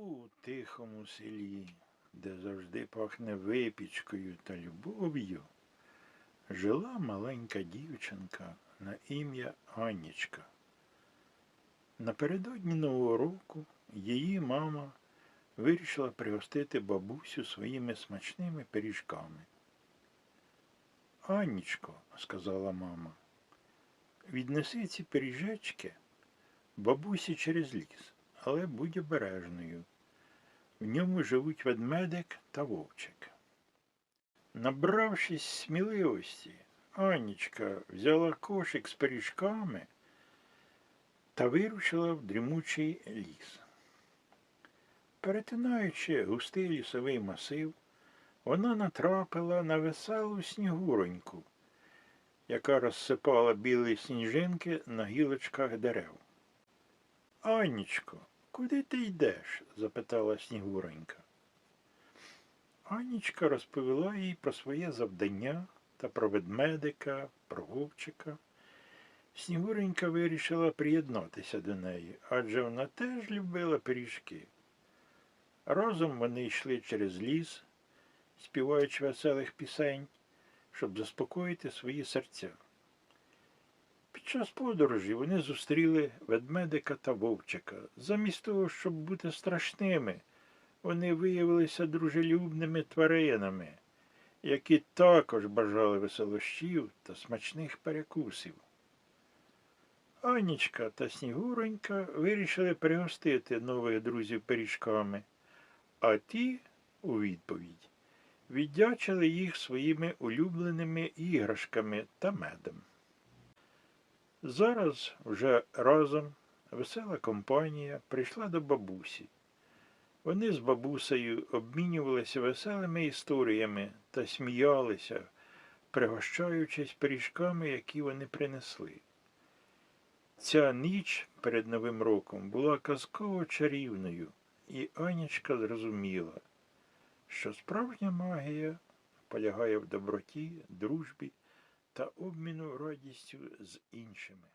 У тихому селі, де завжди пахне випічкою та любов'ю, жила маленька дівчинка на ім'я Анічка. Напередодні Нового року її мама вирішила пригостити бабусю своїми смачними пиріжками. Анічко, сказала мама, віднеси ці пиріжечки бабусі через ліс, але будь обережною. В ньому живуть ведмедик та вовчик. Набравшись сміливості, Анічка взяла кошик з пиріжками та вирушила в дрімучий ліс. Перетинаючи густий лісовий масив, вона натрапила на веселу снігуроньку, яка розсипала білі сніжинки на гілочках дерев. Анічко, куди ти йдеш? запитала Снігуронька. Анічка розповіла їй про своє завдання та про ведмедика, про вовчика. Снігуренька вирішила приєднатися до неї, адже вона теж любила пиріжки. Разом вони йшли через ліс, співаючи веселих пісень, щоб заспокоїти свої серця. Під час подорожі вони зустріли ведмедика та вовчика. Замість того, щоб бути страшними, вони виявилися дружелюбними тваринами, які також бажали веселощів та смачних перекусів. Анічка та Снігуронька вирішили пригостити нових друзів пиріжками, а ті, у відповідь, віддячили їх своїми улюбленими іграшками та медом. Зараз вже разом весела компанія прийшла до бабусі. Вони з бабусею обмінювалися веселими історіями та сміялися, пригощаючись пиріжками, які вони принесли. Ця ніч перед Новим роком була казково чарівною, і Анічка зрозуміла, що справжня магія полягає в доброті, дружбі та обміну радістю з іншими.